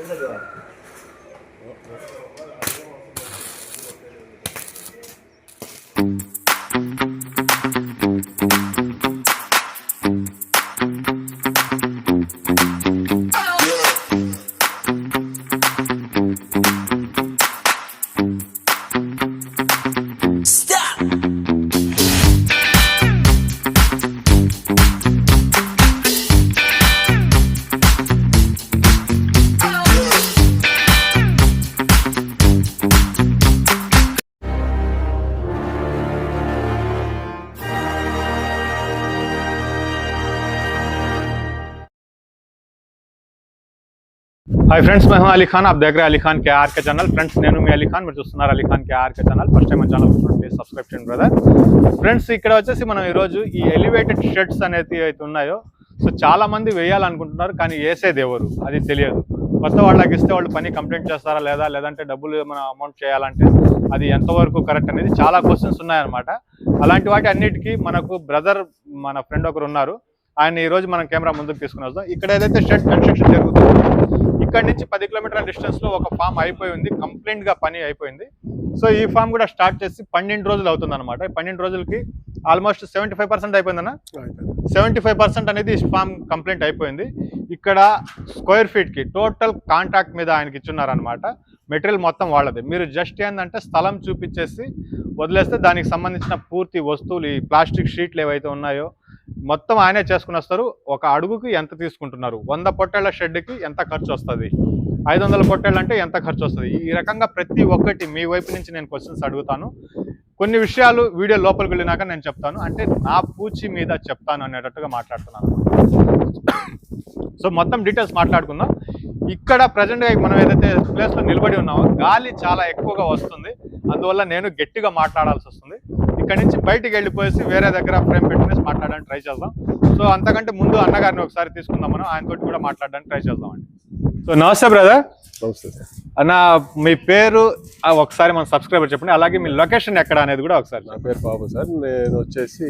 Hi friends मैं हूं hi friends మేము అలీ ఖాన్ ఆప్ దగ్గర Ali Khan KR K channel friends నేను మీ అలీ ఖాన్ మీరు చూస్తున్నారు Ali Khan KR K channel first time channel please subscribe చేయండి బ్రదర్ ఫ్రెండ్స్ ఇక్కడ వచ్చేసి మనం ఈరోజు ఈ ఎలివేటెడ్ షెడ్స్ అనేది అయితే ఉన్నాయో సో చాలా మంది వేయాలనుకుంటున్నారు కానీ వేసేది ఎవరు? అది తెలియదు. కొత్త వాళ్ళకి ఇస్తే వాళ్ళు పని కంప్లీట్ చేస్తారా లేదా? లేదంటే డబ్బులు ఏమైనా అమౌంట్ చేయాలంటే అది ఎంతవరకు కరెక్ట్ అనేది చాలా క్వశ్చన్స్ ఉన్నాయన్నమాట. అలాంటి వాటి అన్నిటికీ మనకు బ్రదర్ మన ఫ్రెండ్ ఒకరు ఉన్నారు. ఆయన ఈ రోజు మనం కెమెరా ముందుకు తీసుకుని వస్తాం ఇక్కడ ఏదైతే షెడ్ కన్స్ట్రక్షన్ జరుగుతుందో ఇక్కడ నుంచి పది కిలోమీటర్ల డిస్టెన్స్లో ఒక ఫామ్ అయిపోయి ఉంది కంప్లీట్గా పని అయిపోయింది. సో ఈ ఫామ్ కూడా స్టార్ట్ చేసి పన్నెండు రోజులు అవుతుంది అనమాట పన్నెండు రోజులకి ఆల్మోస్ట్ సెవెంటీ ఫైవ్ పర్సెంట్ అయిపోయిందన్న? సెవెంటీ ఫైవ్ పర్సెంట్ అనేది ఫామ్ కంప్లీట్ అయిపోయింది. ఇక్కడ స్క్వేర్ ఫీట్కి టోటల్ కాంట్రాక్ట్ మీద ఆయనకి ఇచ్చున్నారనమాట మెటీరియల్ మొత్తం వాళ్ళది. మీరు జస్ట్ ఏంటంటే స్థలం చూపించేసి వదిలేస్తే దానికి సంబంధించిన పూర్తి వస్తువులు ఈ ప్లాస్టిక్ షీట్లు ఏవైతే ఉన్నాయో మొత్తం ఆయనే చేసుకుని వస్తారు. ఒక అడుగుకి ఎంత తీసుకుంటున్నారు? వంద పొట్టేళ్ళ షెడ్కి ఎంత ఖర్చు వస్తుంది? ఐదు వందల పొట్టేళ్ళు అంటే ఎంత ఖర్చు వస్తుంది? ఈ రకంగా ప్రతి ఒక్కటి మీ వైపు నుంచి నేను క్వశ్చన్స్ అడుగుతాను. కొన్ని విషయాలు వీడియో లోపలికి వెళ్ళినాక నేను చెప్తాను. అంటే నా పూచి మీద చెప్తాను అనేటట్టుగా మాట్లాడుతున్నాను. సో మొత్తం డీటెయిల్స్ మాట్లాడుకుందాం. ఇక్కడ ప్రజెంట్గా మనం ఏదైతే ప్లేస్లో నిలబడి ఉన్నామో గాలి చాలా ఎక్కువగా వస్తుంది. అందువల్ల నేను గట్టిగా మాట్లాడాల్సి వస్తుంది. ఇక్కడ నుంచి బయటికి వెళ్ళిపోయేసి వేరే దగ్గర ఫ్రేమ్ పెట్టుకునేసి మాట్లాడడానికి ట్రై చేద్దాం. సో అంతకంటే ముందు అన్నగారిని ఒకసారి తీసుకుందాం మనం ఆయనతో కూడా మాట్లాడడానికి ట్రై చేద్దాం అండి. సో నమస్తే బ్రదర్. అన్న మీ పేరు ఒకసారి మన సబ్స్క్రైబర్ చెప్పండి. అలాగే మీ లొకేషన్ ఎక్కడ అనేది కూడా ఒకసారి నా పేరు బాబు సార్. నేను వచ్చేసి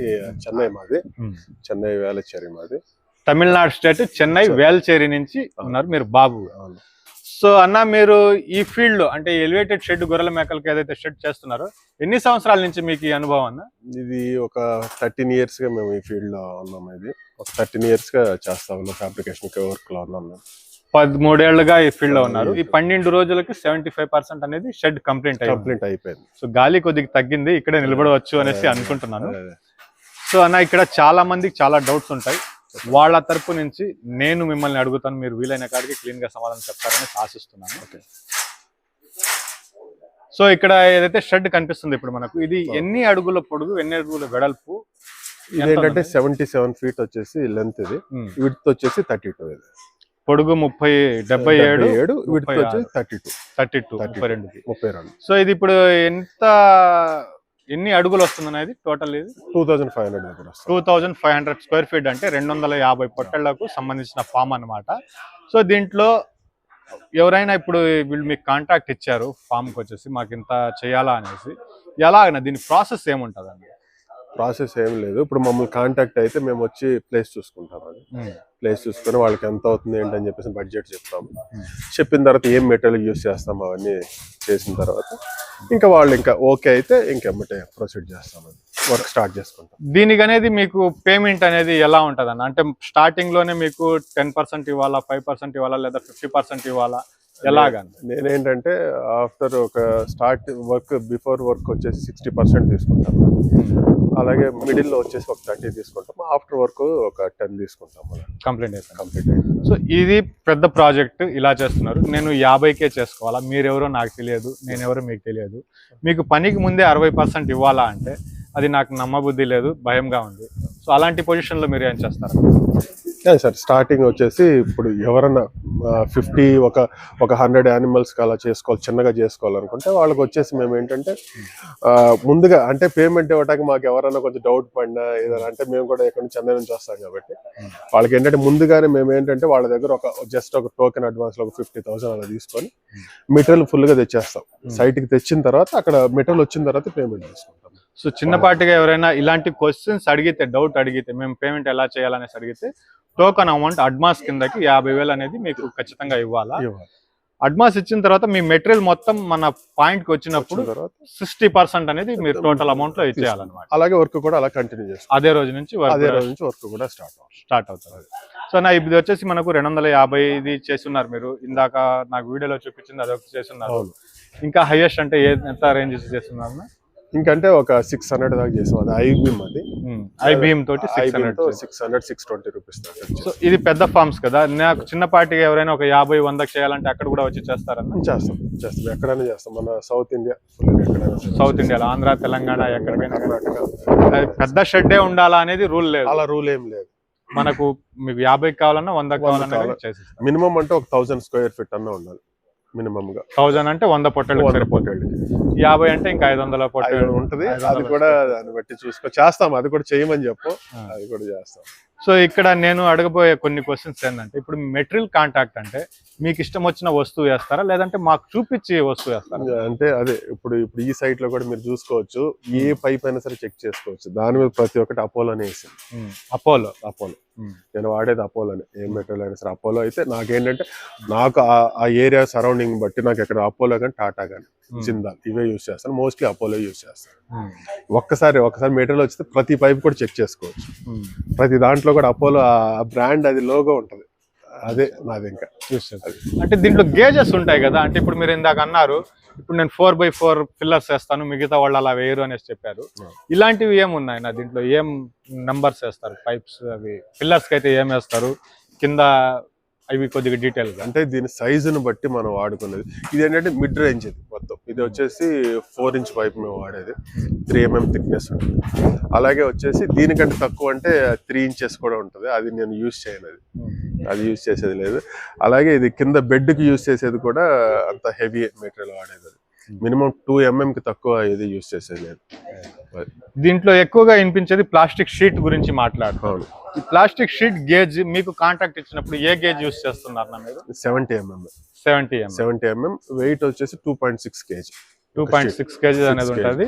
చెన్నై మాది. చెన్నై వేలచ్చేరి మాది. తమిళనాడు స్టేట్ చెన్నై వేల్చేరి నుంచి ఉన్నారు మీరు బాబు. సో అన్న మీరు ఈ ఫీల్డ్లో అంటే ఎలివేటెడ్ షెడ్ గొర్రెల మేకలకి ఏదైతే షెడ్ చేస్తున్నారో ఎన్ని సంవత్సరాల నుంచి మీకు ఈ అనుభవం అన్న? ఇది ఒక థర్టీన్ ఇయర్స్గా మేము ఈ ఫీల్డ్లో ఉన్నాం ఇది. ఒక థర్టీన్ ఇయర్స్గా చేస్తా ఉన్నాం ఫ్యాబ్రికేషన్ వర్క్లో ఉన్నాం మేము. పదమూడేళ్ళుగా ఈ ఫీల్డ్లో ఉన్నారు. ఈ పన్నెండు రోజులకి సెవెంటీ ఫైవ్ పర్సెంట్ అనేది షెడ్ కంప్లీట్ కంప్లీట్ అయిపోయింది. సో గాలి కొద్దిగా తగ్గింది ఇక్కడే నిలబడవచ్చు అనేసి అనుకుంటున్నాను. సో అన్న ఇక్కడ చాలా మందికి చాలా డౌట్స్ ఉంటాయి. వాళ్ళ తరపు నుంచి నేను మిమ్మల్ని అడుగుతాను మీరు వీలైన కాడికి క్లీన్గా సమాధానం చెప్తారని ఆశిస్తున్నాను. సో ఇక్కడ ఏదైతే షెడ్ కనిపిస్తుంది ఇప్పుడు మనకు ఇది ఎన్ని అడుగుల పొడుగు ఎన్ని అడుగుల వెడల్పు ఇదేంటంటే సెవెంటీ సెవెన్ ఫీట్ వచ్చేసి లెంత్ ఇది. విడ్త్ వచ్చేసి థర్టీ టూ ఇది. పొడుగు ముప్పై డెబ్బై ఏడు ఏడు విడ్త్ వచ్చేసి థర్టీ టూ థర్టీ టూ 32. ముప్పై రెండుకి ముప్పై రెండు. సో ఇది ఇప్పుడు ఎంత ఎన్ని అడుగులు వస్తుంది అనేది టోటల్ ఇది? టూ థౌజండ్ ఫైవ్ హండ్రెడ్ దగ్గర two thousand five hundred square feet అంటే రెండు వందల యాభై పొట్టళ్ళకు సంబంధించిన ఫామ్ అన్నమాట. సో దీంట్లో ఎవరైనా ఇప్పుడు వీళ్ళు మీకు కాంటాక్ట్ ఇచ్చారు ఫామ్కి వచ్చేసి మాకు ఇంత చేయాలా అనేసి ఎలాగైనా దీని ప్రాసెస్ ఏముంటుందండి? ప్రాసెస్ ఏం లేదు. ఇప్పుడు మమ్మల్ని కాంటాక్ట్ అయితే మేము వచ్చి ప్లేస్ చూసుకుంటాం అది ప్లేస్ చూసుకొని వాళ్ళకి ఎంత అవుతుంది ఏంటని చెప్పేసి బడ్జెట్ చెప్తాము. చెప్పిన తర్వాత ఏం మెటీరియల్ యూస్ చేస్తాం అవన్నీ చేసిన తర్వాత ఇంకా వాళ్ళు ఇంకా ఓకే అయితే ఇంకెమ్మటే ప్రొసీడ్ చేస్తాం అది వర్క్ స్టార్ట్ చేసుకుంటాం. దీనికి అనేది మీకు పేమెంట్ అనేది ఎలా ఉంటుంది అంటే స్టార్టింగ్లోనే మీకు టెన్ పర్సెంట్ ఇవ్వాలా ఫైవ్ పర్సెంట్ ఇవ్వాలా లేదా ఫిఫ్టీ పర్సెంట్ ఇవ్వాలా? నేనేంటంటే ఆఫ్టర్ ఒక స్టార్ట్ వర్క్ బిఫోర్ వర్క్ వచ్చేసి సిక్స్టీ పర్సెంట్ తీసుకుంటాం. అలాగే మిడిల్లో వచ్చేసి ఒక థర్టీ తీసుకుంటాం. ఆఫ్టర్ వర్క్ ఒక టెన్ తీసుకుంటాం కంప్లైంట్ అయిపోయింది కంప్లీట్ అయింది సో ఇది పెద్ద ప్రాజెక్ట్ ఇలా చేస్తున్నారు. నేను యాభైకే చేసుకోవాలా? మీరెవరో నాకు తెలియదు నేను ఎవరో మీకు తెలియదు. మీకు పనికి ముందే అరవై పర్సెంట్ ఇవ్వాలా అంటే అది నాకు నమ్మబుద్ధి లేదు భయంగా ఉంది. సో అలాంటి పొజిషన్లో మీరు ఏం చేస్తారు? సార్ స్టార్టింగ్ వచ్చేసి ఇప్పుడు ఎవరన్నా ఫిఫ్టీ ఒక ఒక హండ్రెడ్ యానిమల్స్ అలా చేసుకోవాలి చిన్నగా చేసుకోవాలనుకుంటే వాళ్ళకి వచ్చేసి మేము ఏంటంటే ముందుగా అంటే పేమెంట్ ఇవ్వడానికి మాకు ఎవరైనా కొంచెం డౌట్ పడినా ఏదైనా అంటే మేము కూడా ఎక్కడి నుంచి చెన్నై నుంచి వస్తాం కాబట్టి వాళ్ళకి ఏంటంటే ముందుగానే మేము ఏంటంటే వాళ్ళ దగ్గర ఒక జస్ట్ ఒక టోకెన్ అడ్వాన్స్లో ఒక ఫిఫ్టీ థౌసండ్ అలా తీసుకొని మెటీరియల్ ఫుల్గా తెచ్చేస్తాం. సైట్కి తెచ్చిన తర్వాత అక్కడ మెటీరియల్ వచ్చిన తర్వాత పేమెంట్ తీసుకుంటాం సో చిన్నపాటిగా ఎవరైనా ఇలాంటి క్వశ్చన్స్ అడిగితే డౌట్ అడిగితే మేము పేమెంట్ ఎలా చేయాలనేసి అడిగితే టోకన్ అమౌంట్ అడ్వాన్స్ కిందకి యాభై వేలు అనేది మీకు ఖచ్చితంగా ఇవ్వాలా. అడ్వాన్స్ ఇచ్చిన తర్వాత మీ మెటీరియల్ మొత్తం మన పాయింట్కి వచ్చినప్పుడు సిక్స్టీ పర్సెంట్ అనేది మీరు టోటల్ అమౌంట్లో ఇచ్చేయాలన్నమాట. అలాగే వర్క్ కూడా అలా కంటిన్యూ చేస్తాం. అదే రోజు నుంచి అదే రోజు నుంచి వర్క్ కూడా స్టార్ట్ స్టార్ట్ అవుతుంది. సో నా ఇది వచ్చేసి మనకు రెండు వందల యాభై ఇది చేస్తున్నారు మీరు. ఇందాక నాకు వీడియోలో చూపించింది అదొక చేస్తున్నారు. ఇంకా హైయెస్ట్ అంటే ఎంత రేంజ్ చేస్తున్నారు? ఇంకంటే ఒక సిక్స్ హండ్రెడ్ దాకా చేసాం అది ఐ బీమ్ అది. ఐ బీమ్ తోటి six hundred six hundred six twenty rupees so ఇది పెద్ద ఫార్మ్స్ కదా. నాకు చిన్నపాటిగా ఎవరైనా ఒక యాభై వందకి చేయాలంటే అక్కడ కూడా వచ్చి చేస్తారన్న? చేస్తాం చేస్తాం. ఎక్కడైనా చేస్తాం. మన సౌత్ ఇండియా ఎక్కడైనా. సౌత్ ఇండియాలో ఆంధ్ర తెలంగాణ అది పెద్ద షెడ్డే ఉండాలా అనేది రూల్ లేదు. అలా రూల్ ఏం లేదు. మనకు మీకు యాభై కావాలన్నా వంద కావాలన్నా మినిమం అంటే ఒక థౌసండ్ స్క్వేర్ ఫీట్ అన్న ఉండాలి. మినిమం గా థౌజండ్ అంటే వంద పొట్టలు వంద యాభై అంటే ఇంకా ఐదు వందల పొట్టలు ఉంటది. అది కూడా దాన్ని బట్టి చూసుకో. చేస్తాం. అది కూడా చేయమని చెప్పు. అది కూడా చేస్తాం. సో ఇక్కడ నేను అడగబోయే కొన్ని క్వశ్చన్స్ ఏంటంటే ఇప్పుడు మెటీరియల్ కాంటాక్ట్ అంటే మీకు ఇష్టం వచ్చిన వస్తువు వేస్తారా? లేదంటే మాకు చూపించి వస్తువు వేస్తారా? అంటే అదే ఇప్పుడు ఇప్పుడు ఈ సైట్లో కూడా మీరు చూసుకోవచ్చు. ఏ పైప్ అయినా సరే చెక్ చేసుకోవచ్చు. దాని మీద ప్రతి ఒక్కటి అపోలోనే వేసింది అపోలో అపోలో నేను వాడేది అపోలోనే ఏ మెటీరియల్ అయినా సరే. అపోలో అయితే నాకేంటంటే నాకు ఆ- ఏరియా సరౌండింగ్ బట్టి నాకు ఇక్కడ అపోలో కానీ టాటా కానీ జిందాల్ ఇవే యూస్ చేస్తాను. మోస్ట్లీ అపోలో యూస్ చేస్తాను. ఒక్కసారి ఒక్కసారి మెటీరియల్ వచ్చితే ప్రతి పైప్ కూడా చెక్ చేసుకోవచ్చు. ప్రతి దాంట్లో కూడా అపోలో ఆ బ్రాండ్ అది లోగో ఉంటది. అదే నాది ఇంకా అంటే దీంట్లో గేజెస్ ఉంటాయి కదా అంటే ఇప్పుడు మీరు ఇందాక అన్నారు ఇప్పుడు నేను ఫోర్ బై ఫోర్ పిల్లర్స్ వేస్తాను మిగతా వాళ్ళు అలా వేయరు అనేసి చెప్పారు. ఇలాంటివి ఏమున్నాయి? నా దీంట్లో ఏం నంబర్స్ వేస్తారు? పైప్స్ అవి పిల్లర్స్కి అయితే ఏం వేస్తారు? కింద అవి కొద్దిగా డీటెయిల్ అంటే దీని సైజుని బట్టి మనం వాడుకునేది. ఇది ఏంటంటే మిడ్ రేంజ్ ఇది మొత్తం. ఇది వచ్చేసి ఫోర్ ఇంచ్ పైప్ మేము వాడేది. త్రీ ఎంఎం థిక్నెస్ ఉంటుంది. అలాగే వచ్చేసి దీనికంటే తక్కువ అంటే త్రీ ఇంచెస్ కూడా ఉంటుంది. అది నేను యూజ్ చేయను అది అది యూజ్ చేసేది లేదు. అలాగే ఇది కింద బెడ్కి యూజ్ చేసేది కూడా అంత హెవీ మెటీరియల్ వాడేది. అది మినిమం టూ కి తక్కువ ఇది యూజ్ చేసేది లేదు. దీంట్లో ఎక్కువగా వినిపించేది ప్లాస్టిక్ షీట్ గురించి మాట్లాడుతాం. అవును. ఈ ప్లాస్టిక్ షీట్ గేజ్ మీకు కాంటాక్ట్ ఇచ్చినప్పుడు ఏ గేజ్ యూస్ చేస్తున్నారు seventy MM seventy MM seventy MM weight వచ్చేసి two point six KG two point six KG అనేది 6 ఉంటుంది.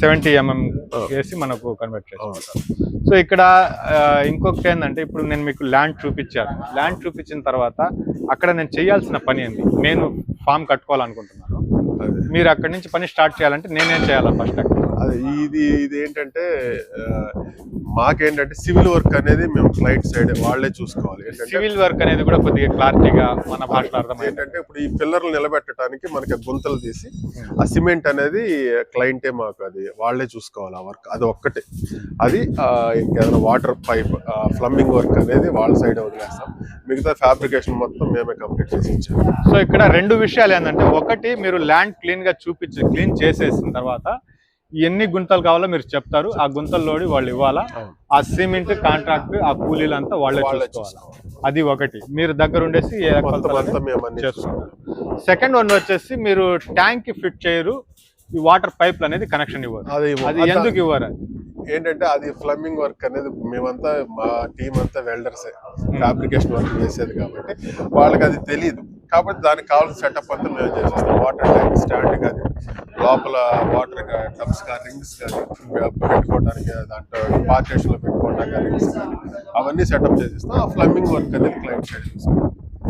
Seventy MM. వేసి మనకు కన్వర్ట్. చేసుకుంటాం సో ఇక్కడ ఇంకొకటి ఏంటంటే ఇప్పుడు నేను మీకు ల్యాండ్ చూపించాను. ల్యాండ్ చూపించిన తర్వాత అక్కడ నేను చేయాల్సిన పని ఏంది? నేను ఫామ్ కట్టుకోవాలనుకుంటున్నాను. మీరు అక్కడి నుంచి పని స్టార్ట్ చేయాలంటే నేనేం చేయాలి ఫస్ట్ అక్కడ? అదే ఇది ఇది ఏంటంటే మాకేంటంటే సివిల్ వర్క్ అనేది మేము క్లయింట్ సైడ్ వాళ్ళే చూసుకోవాలి. ఏంటంటే సివిల్ వర్క్ అనేది కూడా కొద్దిగా క్లారిటీగా మన భాషలో ఏంటంటే ఇప్పుడు ఈ పిల్లర్లు నిలబెట్టడానికి మనకి గుంతలు తీసి ఆ సిమెంట్ అనేది క్లయింటే మాకు అది వాళ్ళే చూసుకోవాలి ఆ వర్క్. అది ఒక్కటే. అది ఇంకేదైనా వాటర్ పైప్ ఫ్లమ్మింగ్ వర్క్ అనేది వాళ్ళ సైడ్ వదిలేస్తాం. మిగతా ఫ్యాబ్రికేషన్ మొత్తం మేమే కంప్లీట్ చేసి ఇచ్చాము సో ఇక్కడ రెండు విషయాలు ఏంటంటే ఒకటి మీరు ల్యాండ్ క్లీన్గా చూపించి క్లీన్ చేసేసిన తర్వాత ఎన్ని గుంతలు కావాలో మీరు చెప్తారు. ఆ గుంతల్లోడి వాళ్ళు ఇవ్వాలా. ఆ సిమెంట్ కాంట్రాక్ట్ ఆ కూలీలంతా వాళ్ళే వాళ్ళే చూసుకోవాలి. అది ఒకటి. మీరు దగ్గర ఉండేసి సెకండ్ వన్ వచ్చేసి మీరు ట్యాంక్కి ఫిట్ చేయరు. ఈ వాటర్ పైప్ అనేది కనెక్షన్ ఇవ్వరు. అది ఎందుకు ఇవ్వరు? ఏంటంటే అది ఫ్లమ్మింగ్ వర్క్ అనేది మేమంతా మా టీం అంతా వెల్డర్సే. ఫ్యాబ్రికేషన్ వర్క్ చేసేది కాబట్టి వాళ్ళకి అది తెలియదు కాబట్టి దానికి కావాల్సిన సెటప్ అంతా మేము చేసేస్తాం. వాటర్ ట్యాంక్ స్టాండ్ కానీ లోపల వాటర్ టబ్స్ కానీ రింగ్స్ కానీ పెట్టుకోవడానికి దాంట్లో పార్టేషన్లో పెట్టుకోవడానికి రింగ్స్ కానీ అవన్నీ సెటప్ చేసిస్తాం. ఆ ఫ్లమ్మింగ్ వర్క్ అనేది క్లయింట్ సైడ్ చేస్తాం.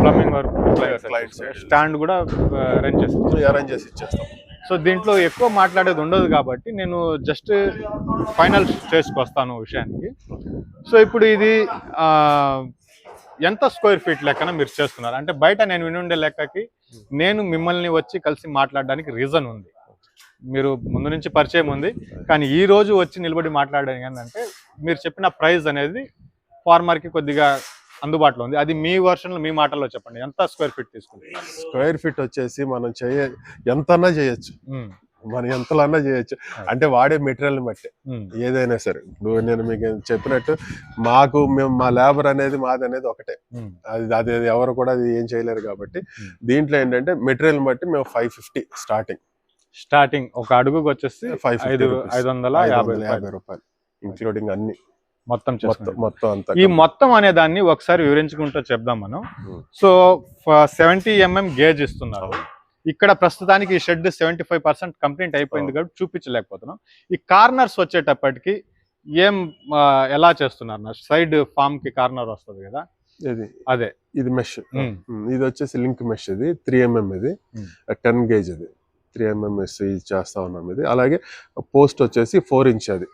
Plumbing work Client side. Stand కూడా అరేంజ్ చేస్తారు అరేంజ్ చేసి ఇచ్చేస్తాం. సో దీంట్లో ఎక్కువ మాట్లాడేది ఉండదు కాబట్టి నేను జస్ట్ ఫైనల్ స్టేజ్కి వస్తాను విషయానికి. సో ఇప్పుడు ఇది ఎంత స్క్వేర్ ఫీట్ లెక్కన మీరు చేస్తున్నారు? అంటే బయట నేను వినుండే లెక్కకి నేను మిమ్మల్ని వచ్చి కలిసి మాట్లాడడానికి రీజన్ ఉంది. మీరు ముందు నుంచి పరిచయం ఉంది. కానీ ఈ రోజు వచ్చి నిలబడి మాట్లాడడం ఏంటంటే మీరు చెప్పిన ప్రైస్ అనేది ఫార్మర్కి కొద్దిగా అందుబాటులో ఉంది. అది మీ వర్షన్లో మీ మాటల్లో చెప్పండి. ఎంత స్క్వేర్ ఫీట్ తీసుకుంటారు? స్క్వేర్ ఫీట్ వచ్చేసి మనం చేయ ఎంతన్నా చేయొచ్చు. ఉమ్, మనం ఎంతలన్నా చేయొచ్చు. అంటే వాడే మెటీరియల్ బట్టి. ఏదైనా సరే. ఇప్పుడు నేను మీకు చెప్పినట్టు మాకు మేము మా లేబర్ అనేది మాది అనేది ఒకటే. అది అది ఎవరు కూడా అది ఏం చేయలేరు కాబట్టి. దీంట్లో ఏంటంటే మెటీరియల్ బట్టి మేము ఫైవ్ ఫిఫ్టీ స్టార్టింగ్. స్టార్టింగ్ ఒక అడుగుకి వచ్చేసి ఫైవ్ ఐదు ఐదు వందల యాభై రూపాయలు. యాభై రూపాయలు ఇంక్లూడింగ్ అన్ని. మొత్తం మొత్తం అంతా ఈ మొత్తం అనే దాన్ని ఒకసారి వివరించుకుంటూ చెప్దాం మనం. సో సెవెంటీ ఎంఎం గేజ్ ఇస్తున్నారు. ఇక్కడ ప్రస్తుతానికి ఈ shed seventy five percent complete అయిపోయింది కాబట్టి చూపించలేకపోతున్నాం. ఈ కార్నర్స్ వచ్చేటప్పటికి ఏం ఎలా చేస్తున్నారు? సైడ్ ఫామ్కి కార్నర్ వస్తుంది కదా? ఇది. అదే. ఇది మెష్. ఇది వచ్చేసి లింక్ మెష్ ఇది. త్రీ ఎంఎం ఇది. టెన్ గేజ్ ఇది. త్రీ ఎంఎం మెష్ ఇది చేస్తా ఉన్నాం ఇది. అలాగే పోస్ట్ వచ్చేసి ఫోర్ ఇంచ్ అది.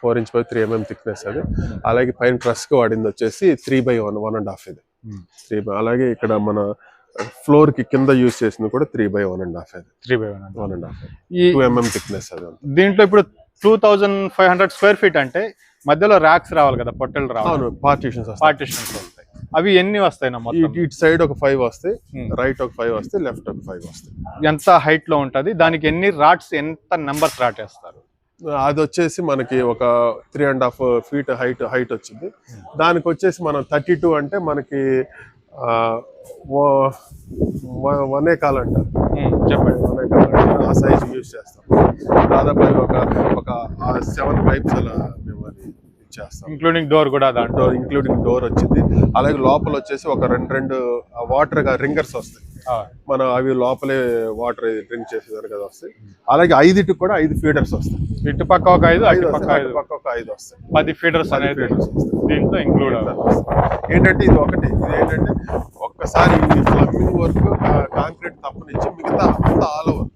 Four inch by three MM thickness అది. అలాగే పైన ట్రస్కి వాడింది వచ్చేసి three by one one and half ఇది. త్రీ బై అలాగే ఇక్కడ మన ఫ్లోర్కి కింద యూస్ చేసింది కూడా three by one and half అది. Three by one one and half ఈ టూ ఎంఎం థిక్నెస్ అది అంతా. దీంట్లో ఇప్పుడు two thousand five hundred square feet అంటే మధ్యలో ర్యాక్స్ రావాలి కదా పొట్టెలు రావాలి. పార్టీషన్స్ పార్టిషన్స్ వస్తాయి. అవి ఎన్ని వస్తాయి ఇటు సైడ్ ఒక ఫైవ్ వస్తాయి Hmm. రైట్ ఒక ఫైవ్ వస్తాయి లెఫ్ట్ ఒక ఫైవ్ వస్తాయి. ఎంత హైట్లో ఉంటది దానికి ఎన్ని రాడ్స్ ఎంత నెంబర్స్ రాట్ వేస్తారు అది వచ్చేసి మనకి ఒక three and half feet height height వచ్చింది. దానికి వచ్చేసి మనం థర్టీ టూ అంటే మనకి వనే కాల్ అంటారు చెప్పండి. వనే కాల్ అంటారు ఆ సైజ్ యూజ్ చేస్తాం. దాదాపు ఒక ఒక సెవెన్ పైప్స్ అలా మేము అది చేస్తాం. ఇంక్లూడింగ్ డోర్ కూడా దాంట్లో. డోర్ ఇంక్లూడింగ్ డోర్ వచ్చింది. అలాగే లోపల వచ్చేసి ఒక రెండు రెండు వాటర్ రింగర్స్ వస్తాయి. మనం అవి లోపలే వాటర్ డ్రింక్ చేసేదానికి కదా వస్తాయి. అలాగే ఐదుటికి కూడా ఐదు ఫీడర్స్ వస్తాయి. ఇటు పక్క ఒక ఐదు ఐదు అటు పక్క ఐదు అటు పక్క ఒక ఐదు వస్తాయి. పది ఫీడర్స్ అనేది feeders వస్తాయి. దీంట్లో ఇంక్లూడ్ ఏంటంటే ఇది ఒకటి. ఇది ఏంటంటే ఒక్కసారి ప్లంబింగ్ వర్క్ కాంక్రీట్ తప్పనిచ్చి మిగతా అంతా ఆల్ ఓవర్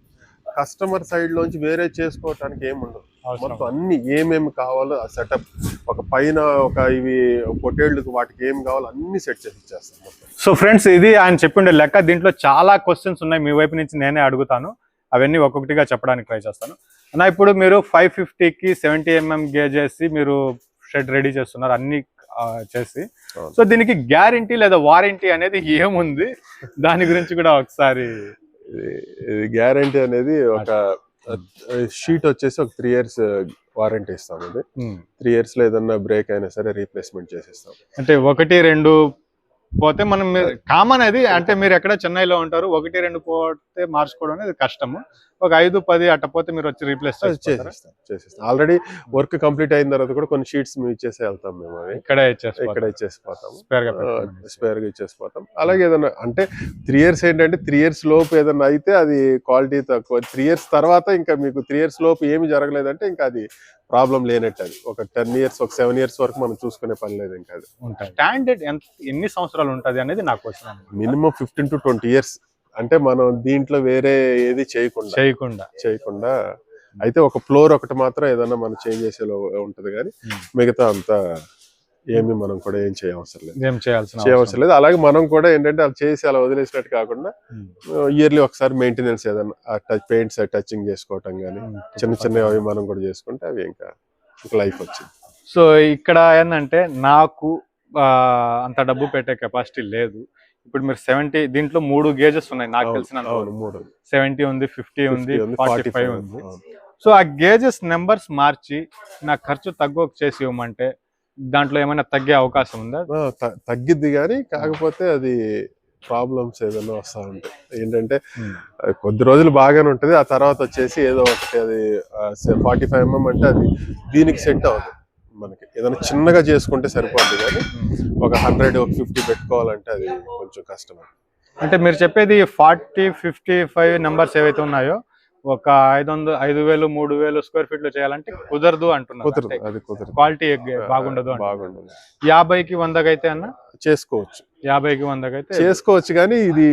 కస్టమర్ సైడ్ లోంచి వేరే చేసుకోవటానికి ఏమి ఉండదు. అవసరం. మొత్తం అన్ని ఏమేమి కావాలో ఆ సెటప్ ఒక పైన ఒక ఇవి పొటేళ్ళకి వాటికి ఏం కావాలో అన్ని సెట్ చేసి ఇచ్చేస్తాం సో ఫ్రెండ్స్ ఇది ఆయన చెప్పిండే లెక్క. దీంట్లో చాలా క్వశ్చన్స్ ఉన్నాయి. మీ వైపు నుంచి నేనే అడుగుతాను. అవన్నీ ఒక్కొక్కటిగా చెప్పడానికి ట్రై చేస్తాను. అన్న ఇప్పుడు మీరు ఫైవ్ ఫిఫ్టీకి సెవెంటీ ఎంఎం గేజ్ చేసి మీరు షెడ్ రెడీ చేస్తున్నారు. అన్ని చేసి. సో దీనికి గ్యారంటీ లేదా వారంటీ అనేది ఏముంది? దాని గురించి కూడా ఒకసారి గ్యారంటీ అనేది ఒక షీట్ వచ్చేసి ఒక త్రీ ఇయర్స్ వారంటీ ఇస్తాం ఇది ఉమ్, త్రీ ఇయర్స్లో ఏదన్నా బ్రేక్ అయినా సరే రీప్లేస్మెంట్ చేసిస్తాం. అంటే ఒకటి రెండు పోతే మనం కామన్ అది అంటే మీరు ఎక్కడ చెన్నైలో ఉంటారు ఒకటి రెండు పోతే మార్చుకోవడం అనేది కష్టము. ఒక ఐదు పది అట్ట పోతే మీరు వచ్చి రీప్లేస్ చేసిస్తాం చేసిస్తాం. ఆల్రెడీ వర్క్ కంప్లీట్ అయిన తర్వాత కూడా కొన్ని షీట్స్ మేము ఇచ్చేసి వెళ్తాం మేము అవి. ఇక్కడే ఇక్కడ ఇచ్చేసిపోతాము స్పేర్గా ఇచ్చేసిపోతాం. అలాగే ఏదైనా అంటే త్రీ ఇయర్స్ ఏంటంటే త్రీ ఇయర్స్ లోపు ఏదైనా అయితే అది క్వాలిటీ తక్కువ. త్రీ ఇయర్స్ తర్వాత ఇంకా మీకు త్రీ ఇయర్స్ లోపు ఏమి జరగలేదంటే ఇంకా అది ప్రాబ్లం లేనట్టు అది. ఒక టెన్ ఇయర్స్ ఒక సెవెన్ ఇయర్స్ వరకు మనం చూసుకునే పని లేదు ఇంకా అది. స్టాండర్డ్ ఎంత ఎన్ని సంవత్సరాలు ఉంటది అనేది నాకు వచ్చిన minimum fifteen to twenty years. అంటే మనం దీంట్లో వేరే ఏది చేయకుండా. చేయకుండా. చేయకుండా. అయితే ఒక ఫ్లోర్ ఒకటి మాత్రం ఏదైనా మనం చేంజ్ చేసేలో ఉంటది కానీ. మిగతా అంతా ఏమి మనం కూడా ఏం చేయవసరం లేదు. ఏం చేయాల్సిన చేయవసరం లేదు. అలాగే మనం కూడా ఏంటంటే అలా చేసి అలా వదిలేసినట్టు కాకుండా. ఇయర్లీ ఒకసారి మెయింటెనెన్స్ ఏదైనా టచ్ పెయింట్స్ టచింగ్ చేసుకోవటం కానీ. చిన్న చిన్న అవి మనం కూడా చేసుకుంటే అవి ఇంకా ఇంకా లైఫ్ వచ్చింది. సో ఇక్కడ ఏంటంటే నాకు అంత డబ్బు పెట్టే కెపాసిటీ లేదు. ఇప్పుడు మీరు సెవెంటీ దీంట్లో మూడు గేజెస్ ఉన్నాయి నాకు తెలిసిన సెవెంటీ ఉంది ఫిఫ్టీ ఉంది 50 ఉంది, ఫార్టీ 45 ఫైవ్ ఉంది. సో ఆ గేజెస్ నెంబర్స్ మార్చి నా ఖర్చు తక్కువ చేసి ఇవ్వమంటే దాంట్లో ఏమైనా తగ్గే అవకాశం ఉందా? తగ్గిద్ది కానీ కాకపోతే అది ప్రాబ్లమ్స్ ఏదైనా వస్తా ఉంటాయి ఏంటంటే కొద్ది రోజులు బాగానే ఉంటది ఆ తర్వాత వచ్చేసి ఏదో ఒకటి అది ఫార్టీ ఫైవ్ ఎంఎం అంటే అది దీనికి సెట్ అవ్వదు మనకి. ఏదైనా చిన్నగా చేసుకుంటే సరిపోద్ది కానీ ఒక హండ్రెడ్ ఒక ఫిఫ్టీ పెట్టుకోవాలంటే అది కొంచెం కష్టం. అంటే మీరు చెప్పేది ఫార్టీ ఫిఫ్టీ ఫైవ్ నెంబర్స్ ఏవైతే ఉన్నాయో ఒక ఐదు వందలు ఐదు వేలు మూడు వేలు స్క్వేర్ ఫీట్లో చేయాలంటే కుదరదు అంటున్నారు. కుదరదు అది కుదరదు. క్వాలిటీ బాగుండదు. బాగుండదు. యాభైకి వందకైతే అన్న? చేసుకోవచ్చు. యాభైకి వందకైతే చేసుకోవచ్చు కానీ ఇది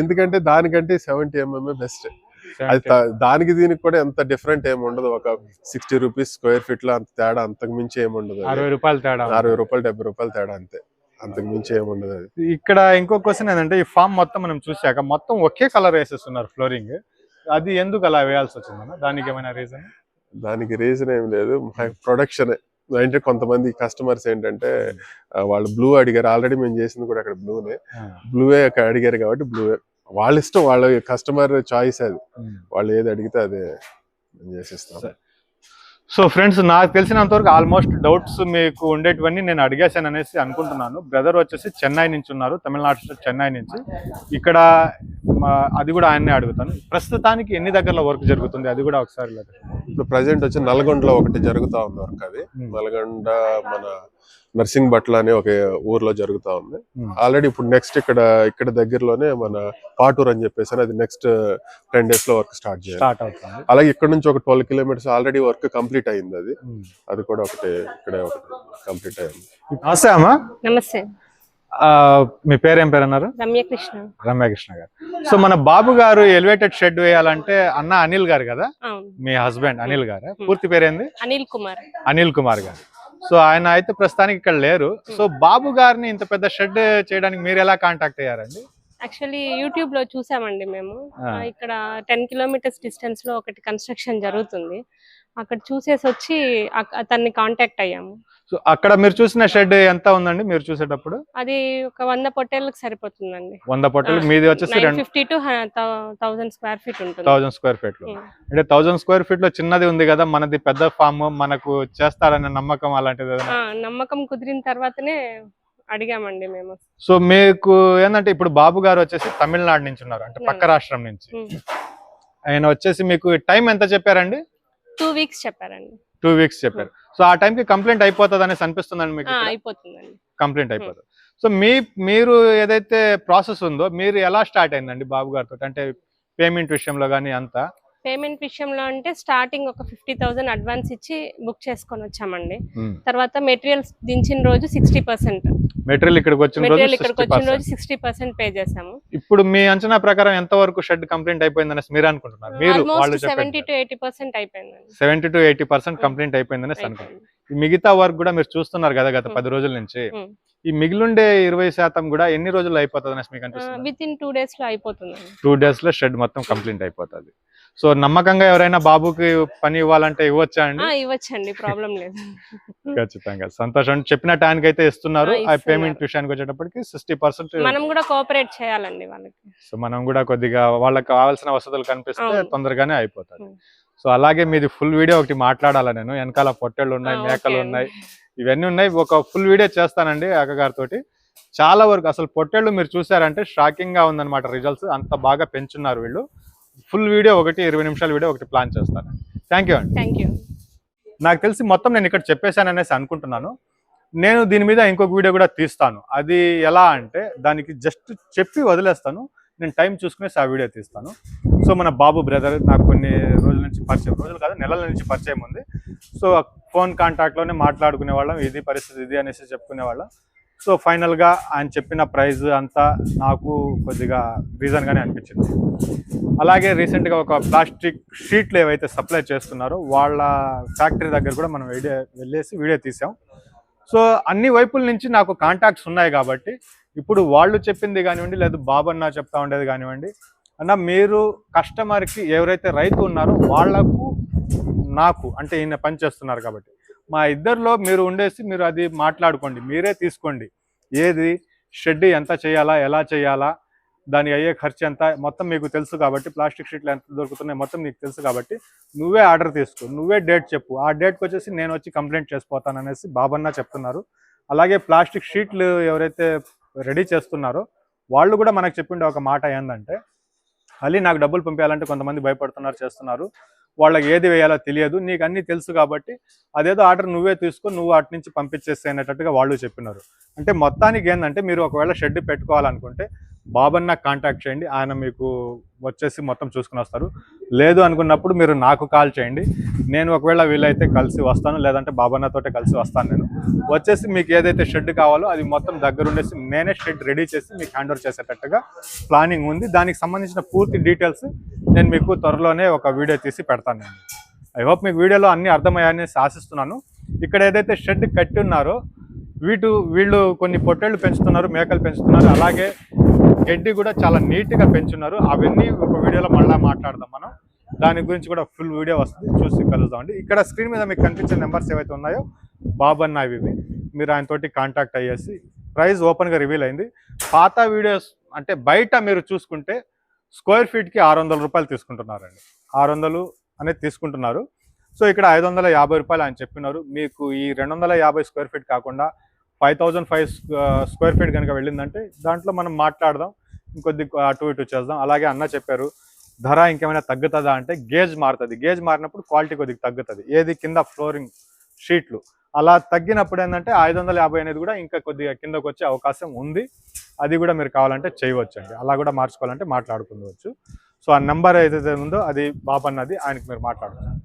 ఎందుకంటే దానికంటే సెవెంటీ ఎంఎం బెస్ట్. అది దానికి దీనికి కూడా ఎంత డిఫరెంట్ ఏమి ఉండదు. ఒక సిక్స్టీ రూపీస్ స్క్వేర్ ఫీట్లో అంత తేడా అంతకు మించి ఏమి ఉండదు. అరవై రూపాయలు తేడా అరవై రూపాయలు డెబ్బై రూపాయలు తేడా అంతే. అంతకు మించి ఏమి ఉండదు అది. ఇక్కడ ఇంకో క్వశ్చన్ ఏంటంటే ఈ ఫామ్ మొత్తం మనం చూసాక మొత్తం ఒకే కలర్ వేసేస్తున్నారు ఫ్లోరింగ్. అది ఎందుకు అలా వేయాల్సి వచ్చిందన్న? దానికి ఏమైనా రీజన్ దానికి రీజన్ ఏం లేదు. ప్రొడక్షన్ అంటే కొంతమంది కస్టమర్స్ ఏంటంటే వాళ్ళు బ్లూ అడిగారు. ఆల్రెడీ మేము చేసింది కూడా అక్కడ బ్లూనే బ్లూవే అడిగారు కాబట్టి బ్లూవే వాళ్ళ ఇష్టం వాళ్ళ కస్టమర్ చాయిస్ అది. వాళ్ళు ఏది అడిగితే అదే మేము చేసిస్తాం. సో ఫ్రెండ్స్ నాకు తెలిసినంత వరకు ఆల్మోస్ట్ డౌట్స్ మీకు ఉండేటివన్నీ నేను అడిగేశాను అనేసి అనుకుంటున్నాను. బ్రదర్ వచ్చేసి చెన్నై నుంచి ఉన్నారు తమిళనాడు చెన్నై నుంచి. ఇక్కడ మా- అది కూడా ఆయన్నే అడుగుతాను. ప్రస్తుతానికి ఎన్ని దగ్గరలో వర్క్ జరుగుతుంది? అది కూడా ఒకసారి. ఇప్పుడు ప్రజెంట్ వచ్చి నల్గొండలో ఒకటి జరుగుతా ఉంది వర్క్ అది. నల్గొండ మన నర్సింగ్ బట్ల అనే ఒక ఊర్లో జరుగుతా ఉంది. Hmm. ఆల్రెడీ ఇప్పుడు నెక్స్ట్ ఇక్కడ ఇక్కడ దగ్గరలోనే మన పాటూర్ అని చెప్పేసి అది నెక్స్ట్ టెన్ డేస్లో వర్క్ స్టార్ట్ చేయాలి. స్టార్ట్ అవుతుంది. అలాగే ఇక్కడ నుంచి ఒక twelve kilometres already work complete అయింది అది. అది కూడా ఒకటి ఇక్కడే ఒకటి కంప్లీట్ అయింది. నమస్తే అమ్మా. నమస్తే. మీ పేరు ఏం పేరు అన్నారు రమ్యకృష్ణ. రమ్యకృష్ణ గారు. సో మన బాబు గారు ఎలివేటెడ్ షెడ్ వేయాలంటే అన్న అనిల్ గారు కదా? అవును. మీ హస్బెండ్ అనిల్ గారు? పూర్తి పేరేంది? అనిల్ కుమార్. అనిల్ కుమార్ గారు. సో ఆయన అయితే ప్రస్తుతానికి ఇక్కడ లేరు. సో బాబు గారిని ఇంత పెద్ద షెడ్ చేయడానికి మీరు ఎలా కాంటాక్ట్ అయ్యారండి? యాక్చువల్లీ యూట్యూబ్లో చూసామండి మేము. ఇక్కడ టెన్ కిలోమీటర్స్ డిస్టెన్స్లో ఒకటి కన్స్ట్రక్షన్ జరుగుతుంది. అక్కడ చూసేసి వచ్చి అతన్ని కాంటాక్ట్ అయ్యాము. సో అక్కడ మీరు చూసిన షెడ్ ఎంత ఉందండి మీరు చూసేటప్పుడు? అది ఒక వంద పొట్టేళ్ళకి సరిపోతుందండి. వంద పొట్టలు మీది వచ్చేసి fifty two thousand square feet ఉంటుంది. థౌజండ్ స్క్వేర్ ఫీట్లో ఉమ్. అంటే థౌజండ్ స్క్వేర్ ఫీట్లో చిన్నది ఉంది కదా మనది పెద్ద ఫామ్ మనకు చేస్తారనే నమ్మకం అలాంటిది నమ్మకం కుదిరిన తర్వాతనే అడిగామండి మేము. సో మీకు ఏంటంటే ఇప్పుడు బాబు గారు వచ్చేసి తమిళనాడు నుంచి ఉన్నారు అంటే పక్క రాష్ట్రం నుంచి. ఆయన వచ్చేసి మీకు టైం ఎంత చెప్పారండి? టూ వీక్స్ చెప్పారండి. టూ వీక్స్ చెప్పారు. సో ఆ టైంకి కంప్లైంట్ అయిపోతుంది అనేసి అనిపిస్తుందండి మీకు అయిపోతుందండి. కంప్లైంట్ అయిపోతుంది. సో మీ మీరు ఏదైతే ప్రాసెస్ ఉందో మీరు ఎలా స్టార్ట్ అయిందండి బాబు గారితో అంటే పేమెంట్ విషయంలో కానీ అంతా? పేమెంట్ విషయంలో అంటే స్టార్టింగ్ ఒక ఫిఫ్టీ థౌసండ్ అడ్వాన్స్ ఇచ్చి బుక్ చేసుకొని వచ్చామండి. తర్వాత మెటీరియల్స్ దించిన రోజు సిక్స్టీ పర్సెంట్. మెటీరియల్ ఇక్కడికి వచ్చిన రోజు మెటీరియల్ ఇక్కడికి వచ్చిన 60%. రోజు సిక్స్టీ పర్సెంట్ పే చేసాము ఇప్పుడు మీ అంచనా ప్రకారం ఎంత వరకు షెడ్ కంప్లైంట్ అయిపోయింది అనేసి మీరు అనుకుంటున్నారు? మీరు సెవెంటీ టు ఎయిటీ పర్సెంట్ అయిపోయిందండి. Seventy two eighty percent complaint అయిపోయింది అనేసి అనుకుంటున్నారు అయిపోయింది. మిగతా వర్క్ కూడా మీరు చూస్తున్నారు కదా గత. పది రోజుల నుంచి. ఈ మిగిలిండే ఇరవై శాతం కూడా ఎన్ని రోజుల్లో అయిపోతుంది అనేసి మీకు అనిపిస్తుంది? విత్ ఇన్ టూ డేస్లో అయిపోతుందండి. టూ డేస్లో షెడ్ మొత్తం కంప్లీట్ అయిపోతుంది. సో నమ్మకంగా ఎవరైనా బాబుకి పని ఇవ్వాలంటే ఇవ్వచ్చా అండి? ఇవ్వచ్చండి ప్రాబ్లం లేదు. ఖచ్చితంగా. సంతోషం అండి. చెప్పిన టైంకి అయితే ఇస్తున్నారు. ఆ. పేమెంట్ విషయానికి వచ్చేటప్పటికి సిక్స్టీ పర్సెంట్ మనం కూడా కోఆపరేట్ చేయాలండి వాళ్ళకి. సో మనం కూడా కొద్దిగా వాళ్ళకి కావాల్సిన వసతులు కనిపిస్తే. తొందరగానే అయిపోతుంది. సో అలాగే మీది ఫుల్ వీడియో ఒకటి మాట్లాడాలా నేను. వెనకాల పొట్టేళ్ళు ఉన్నాయి మేకలు ఉన్నాయి. ఇవన్నీ ఉన్నాయి. ఒక ఫుల్ వీడియో చేస్తానండి అక్కగారితో చాలా వరకు అసలు పొట్టేళ్ళు మీరు చూసారంటే షాకింగ్గా ఉందన్నమాట రిజల్ట్స్ అంత బాగా పెంచున్నారు వీళ్ళు. ఫుల్ వీడియో ఒకటి ఇరవై నిమిషాల వీడియో ఒకటి ప్లాన్ చేస్తానండి థ్యాంక్ యూ అండి. థ్యాంక్ యూ నాకు తెలిసి మొత్తం నేను ఇక్కడ చెప్పేశాను అనేసి అనుకుంటున్నాను. నేను దీని మీద ఇంకొక వీడియో కూడా తీస్తాను. అది ఎలా అంటే దానికి జస్ట్ చెప్పి వదిలేస్తాను. నేను టైం చూసుకునేసి ఆ వీడియో తీస్తాను. సో మన బాబు బ్రదర్ నాకు కొన్ని రోజుల నుంచి పరిచయం రోజులు కాదు నెలల నుంచి పరిచయం ఉంది. సో ఫోన్ కాంటాక్ట్లోనే మాట్లాడుకునే వాళ్ళం ఇది పరిస్థితి ఇది అనేసి చెప్పుకునే వాళ్ళం సో ఫైనల్గా ఆయన చెప్పిన ప్రైజ్ అంతా నాకు కొద్దిగా రీజన్గానే అనిపించింది. అలాగే రీసెంట్గా ఒక ప్లాస్టిక్ షీట్లు ఏవైతే సప్లై చేస్తున్నారో వాళ్ళ ఫ్యాక్టరీ దగ్గర కూడా మనం వీడియో వెళ్ళేసి వీడియో తీసాం. సో అన్ని వైపుల నుంచి నాకు కాంటాక్ట్స్ ఉన్నాయి కాబట్టి ఇప్పుడు వాళ్ళు చెప్పింది కానివ్వండి లేదు బాబన్న చెప్తా ఉండేది కానివ్వండి అన్న మీరు కస్టమర్కి ఎవరైతే రైతు ఉన్నారో వాళ్ళకు నాకు అంటే ఈయన పని చేస్తున్నారు కాబట్టి మా ఇద్దరిలో మీరు ఉండేసి మీరు అది మాట్లాడుకోండి మీరే తీసుకోండి. ఏది? షెడ్ ఎంత చేయాలా? ఎలా చేయాలా? దాని అయ్యే ఖర్చు ఎంత? మొత్తం మీకు తెలుసు కాబట్టి ప్లాస్టిక్ షీట్లు ఎంత దొరుకుతున్నాయి మొత్తం నీకు తెలుసు కాబట్టి నువ్వే ఆర్డర్ తీసుకో నువ్వే డేట్ చెప్పు. ఆ డేట్కి వచ్చేసి నేను వచ్చి కంప్లైంట్ చేసిపోతాను అనేసి బాబన్న చెప్తున్నారు. అలాగే ప్లాస్టిక్ షీట్లు ఎవరైతే రెడీ చేస్తున్నారో వాళ్ళు కూడా మనకు చెప్పిండే ఒక మాట ఏంటంటే మళ్ళీ నాకు డబ్బులు పంపించాలంటే కొంతమంది భయపడుతున్నారు చేస్తున్నారు. వాళ్ళకి ఏది వేయాలో తెలియదు. నీకు అన్నీ తెలుసు కాబట్టి అదేదో ఆర్డర్ నువ్వే తీసుకో నువ్వు అటు నుంచి పంపించేస్తే అనేటట్టుగా వాళ్ళు చెప్పినారు. అంటే మొత్తానికి ఏంటంటే మీరు ఒకవేళ షెడ్ పెట్టుకోవాలనుకుంటే బాబన్న కాంటాక్ట్ చేయండి. ఆయన మీకు వచ్చేసి మొత్తం చూసుకుని వస్తారు. లేదు అనుకున్నప్పుడు మీరు నాకు కాల్ చేయండి. నేను ఒకవేళ వీలైతే కలిసి వస్తాను. లేదంటే బాబన్నతోటే కలిసి వస్తాను నేను. వచ్చేసి మీకు ఏదైతే షెడ్ కావాలో అది మొత్తం దగ్గరుండేసి నేనే షెడ్ రెడీ చేసి మీకు హ్యాండ్ ఓవర్ చేసేటట్టుగా ప్లానింగ్ ఉంది. దానికి సంబంధించిన పూర్తి డీటెయిల్స్ నేను మీకు త్వరలోనే ఒక వీడియో తీసి పెడతాను నేను. ఐ హోప్ మీకు వీడియోలో అన్ని అర్థమయ్యాయని ఆశిస్తున్నాను. ఇక్కడ ఏదైతే షెడ్ కట్టి ఉన్నారో వీటు వీళ్ళు కొన్ని పొట్టేళ్ళు పెంచుతున్నారు మేకలు పెంచుతున్నారు. అలాగే గడ్డి కూడా చాలా నీట్గా పెంచున్నారు. అవన్నీ ఒక వీడియోలో మళ్ళీ మాట్లాడదాం మనం. దాని గురించి కూడా ఫుల్ వీడియో వస్తుంది. చూసి కలుద్దామండి ఇక్కడ స్క్రీన్ మీద మీకు కనిపించే నెంబర్స్ ఏవైతే ఉన్నాయో బాబన్న ఇవి. మీరు ఆయనతోటి కాంటాక్ట్ అయ్యేసి ప్రైస్ ఓపెన్గా రివీల్ అయింది. పాత వీడియోస్ అంటే బయట మీరు చూసుకుంటే స్క్వేర్ ఫీట్కి ఆరు వందల రూపాయలు తీసుకుంటున్నారండి. ఆరు వందలు అనేది తీసుకుంటున్నారు. సో ఇక్కడ ఐదు వందల యాభై రూపాయలు ఆయన చెప్పినారు. మీకు ఈ రెండు వందల యాభై స్క్వేర్ ఫీట్ కాకుండా five thousand five square feet కనుక వెళ్ళిందంటే దాంట్లో మనం మాట్లాడదాం ఇంకొద్ది అటు ఇటు చేద్దాం. అలాగే అన్న చెప్పారు ధర ఇంకేమైనా తగ్గుతుందా అంటే గేజ్ మారుతుంది. గేజ్ మారినప్పుడు క్వాలిటీ కొద్దిగా తగ్గుతుంది. ఏది కింద ఫ్లోరింగ్ షీట్లు అలా తగ్గినప్పుడు ఏంటంటే ఐదు వందల యాభై అనేది కూడా ఇంకా కొద్దిగా కిందకు వచ్చే అవకాశం ఉంది. అది కూడా మీరు కావాలంటే చేయవచ్చండి. అలా కూడా మార్చుకోవాలంటే మాట్లాడుకోవచ్చు సో ఆ నెంబర్ ఏదైతే ఉందో అది బాబన్నది ఆయనకి మీరు మాట్లాడవచ్చు